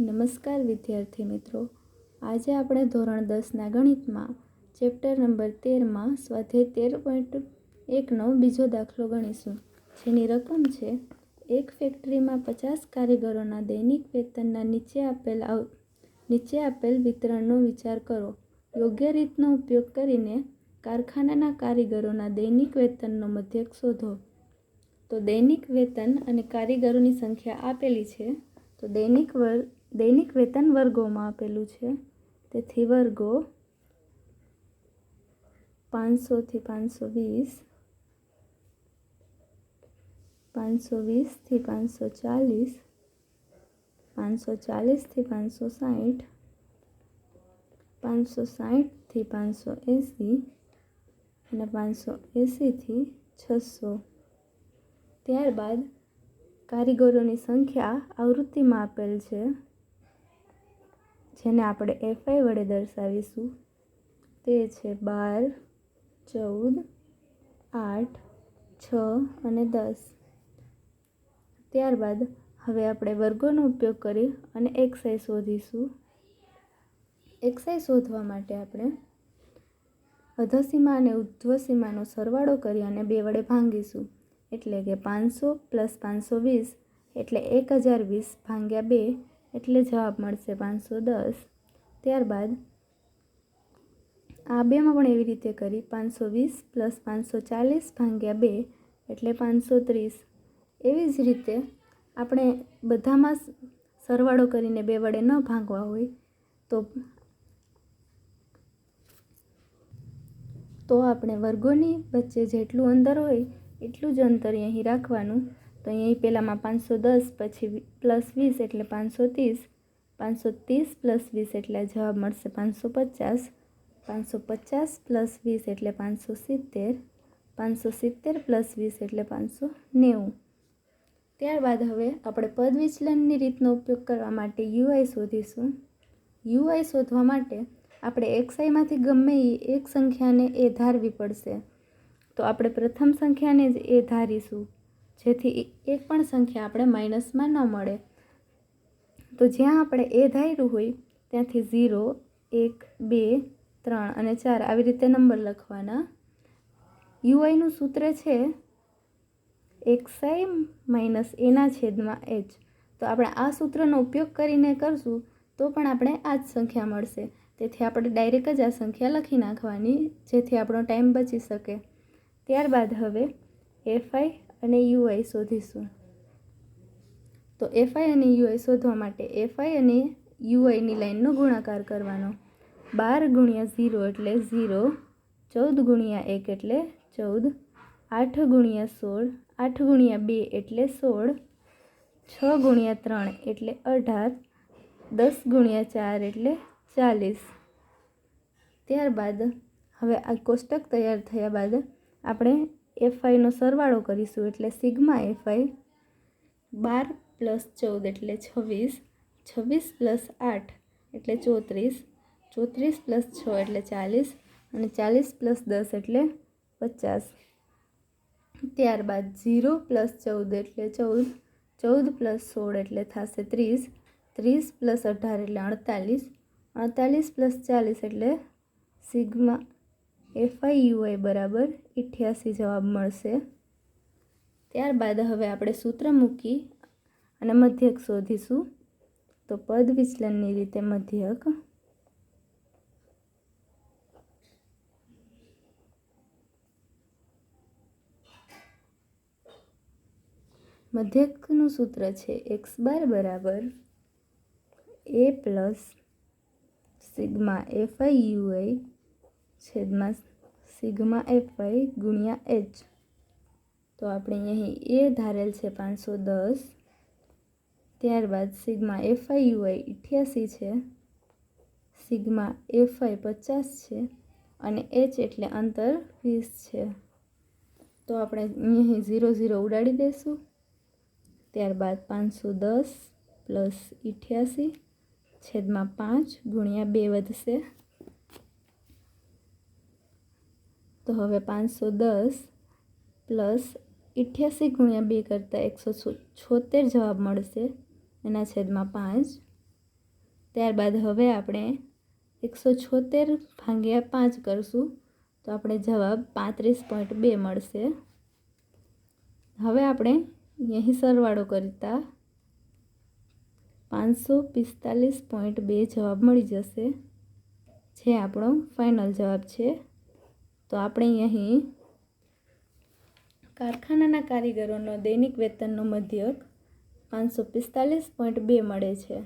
નમસ્કાર વિદ્યાર્થી મિત્રો. આજે આપણે ધોરણ દસના ગણિતમાં ચેપ્ટર નંબર તેરમાં સ્વાધ્યાય તેર પોઈન્ટ એકનો બીજો દાખલો ગણીશું. જેની રકમ છે એક ફેક્ટરીમાં પચાસ કારીગરોના દૈનિક વેતનના નીચે આપેલ આવ, નીચે આપેલ વિતરણનો વિચાર કરો. યોગ્ય રીતનો ઉપયોગ કરીને કારખાનાના કારીગરોના દૈનિક વેતનનો મધ્યક શોધો. તો દૈનિક વેતન અને કારીગરોની સંખ્યા આપેલી છે. તો દૈનિક વર્ગ દૈનિક વેતન વર્ગોમાં આપેલું છે. તેથી વર્ગો પાંચસોથી પાંચસો વીસ, પાંચસો વીસથી પાંચસો ચાલીસ, પાંચસો ચાલીસથી પાંચસો સાઠ પાંચસો સાઠથી પાંચસો એંસી અને પાંચસો એંસીથી છસો. ત્યારબાદ કારીગરોની સંખ્યા આવૃત્તિમાં આપેલ છે. જેને આપણે એફઆઈ વડે દર્શાવીશું તે છે બાર, ચૌદ, આઠ, છ અને દસ. ત્યારબાદ હવે આપણે વર્ગોનો ઉપયોગ કરી અને એક્સાઈ શોધીશું. એક્સાઈ શોધવા માટે આપણે અધસીમા અને ઉધ્વસીમાનો સરવાળો કરી અને બે વડે ભાંગીશું. એટલે કે પાંચસો પ્લસ પાંચસો વીસ એટલે એક હજાર વીસ ભાંગ્યા બે એટલે જવાબ મળશે પાંચસો દસ. ત્યારબાદ, આ બેમાં પણ એવી રીતે કરી, પાંચસો વીસ પ્લસ પાંચસો ચાલીસ ભાંગ્યા બે, એટલે પાંચસો ત્રીસ. એવી જ રીતે આપણે બધામાં સરવાળો કરીને બે વડે ન ભાંગવા હોય, તો તો આપણે વર્ગોની વચ્ચે જેટલું અંતર હોય, એટલું જ અંતર અહીં રાખવાનું. તો અહીં પહેલાંમાં પાંચસો દસ, પછી પ્લસ વીસ એટલે પાંચસો ત્રીસ પાંચસો ત્રીસ પ્લસ વીસ એટલે જવાબ મળશે પાંચસો પચાસ પાંચસો પચાસ પ્લસ વીસ એટલે પાંચસો સિત્તેર પાંચસો સિત્તેર પ્લસ વીસ એટલે પાંચસો નેવું. ત્યારબાદ હવે આપણે પદ વિચલનની રીતનો ઉપયોગ કરવા માટે યુઆઈ શોધીશું. યુઆઈ શોધવા માટે આપણે એક્સઆઈમાંથી ગમે એ એક સંખ્યાને એ ધારવી પડશે. તો આપણે પ્રથમ સંખ્યાને જ એ ધારીશું. જેથી એક પણ સંખ્યા આપણે માઇનસમાં ન મળે. તો જ્યાં આપણે એ ધાર્યું હોય, ત્યાંથી ઝીરો, એક, બે, ત્રણ અને ચાર આવી રીતે નંબર લખવાના. યુઆઈનું સૂત્ર છે એક્સઆઈ માઇનસ એના છેદમાં એચ. તો આપણે આ સૂત્રનો ઉપયોગ કરીને કરશું તો પણ આપણે આ જ સંખ્યા મળશે. તેથી આપણે ડાયરેક્ટ જ આ સંખ્યા લખી નાખવાની, જેથી આપણો ટાઈમ બચી શકે. ત્યારબાદ હવે એફઆઈ અને યુઆઈ શોધીશું. તો એફઆઈ અને યુઆઈ શોધવા માટે એફઆઈ અને યુઆઈની લાઈનનો ગુણાકાર કરવાનો. બાર ગુણ્યા ઝીરો એટલે ઝીરો, ચૌદ ગુણ્યા એક એટલે ચૌદ, આઠ ગુણ્યા સોળ, આઠ ગુણ્યા બે એટલે સોળ, છ ગુણ્યા ત્રણ એટલે અઢાર, દસ ગુણ્યા ચાર એટલે ચાલીસ. ત્યારબાદ હવે આ કોષ્ટક તૈયાર થયા બાદ આપણે એફઆઈનો સરવાળો કરીશું એટલે સિગ્મા એફઆઈ બાર પ્લસ ચૌદ એટલે છવ્વીસ છવ્વીસ પ્લસ આઠ એટલે ચોત્રીસ ચોત્રીસ પ્લસ છ એટલે ચાલીસ અને ચાલીસ પ્લસ દસ એટલે પચાસ. ત્યારબાદ ઝીરો પ્લસ ચૌદ એટલે ચૌદ ચૌદ પ્લસ સોળ એટલે થશે ત્રીસ ત્રીસ પ્લસ અઢાર એટલે અડતાલીસ અડતાલીસ પ્લસ ચાલીસ એટલે સિગ્મા એફઆઈ યુઆઈ બરાબર અઠ્યાસી જવાબ મળશે. ત્યારબાદ હવે આપણે સૂત્ર મૂકી અને મધ્યક શોધીશું. તો પદ વિચલનની રીતે મધ્યક. મધ્યકનું સૂત્ર છે એક્સ બાર બરાબર a plus sigma f i u i છેદમાં સિગ્મા વાય ગુણ્યા એચ. તો આપણે અહીં એ ધારેલ છે પાંચસો દસ. ત્યારબાદ સિગ્મા એફઆઈ યુઆઈ અઠ્યાસી છે. સિગ્મા એફઆઈ પચાસ છે અને એચ એટલે અંતર વીસ છે. તો આપણે અહીં ઝીરો ઝીરો ઉડાડી દઈશું ત્યારબાદ પાંચસો દસ પ્લસ અઠ્યાસી છેદમાં પાંચ ગુણ્યા બે વધશે. તો હવે પાંચસો દસ પ્લસ અઠ્યાસી ગુણ્યા બે કરતાં એકસો છોતેર જવાબ મળશે એના છેદમાં પાંચ. ત્યારબાદ હવે આપણે એકસો છોતેર ભાંગ્યા પાંચ કરશું તો આપણે જવાબ પાંત્રીસ પોઈન્ટ બે મળશે. હવે આપણે અહીં સરવાળો કરતા પાંચસો પિસ્તાલીસ પોઈન્ટ બે જવાબ મળી જશે, જે આપણો ફાઇનલ જવાબ છે. તો આપણે અહીં કારખાનાના કારીગરોનો દૈનિક વેતનનો મધ્યક પાંચસો પિસ્તાલીસ પોઈન્ટ બે મળે છે.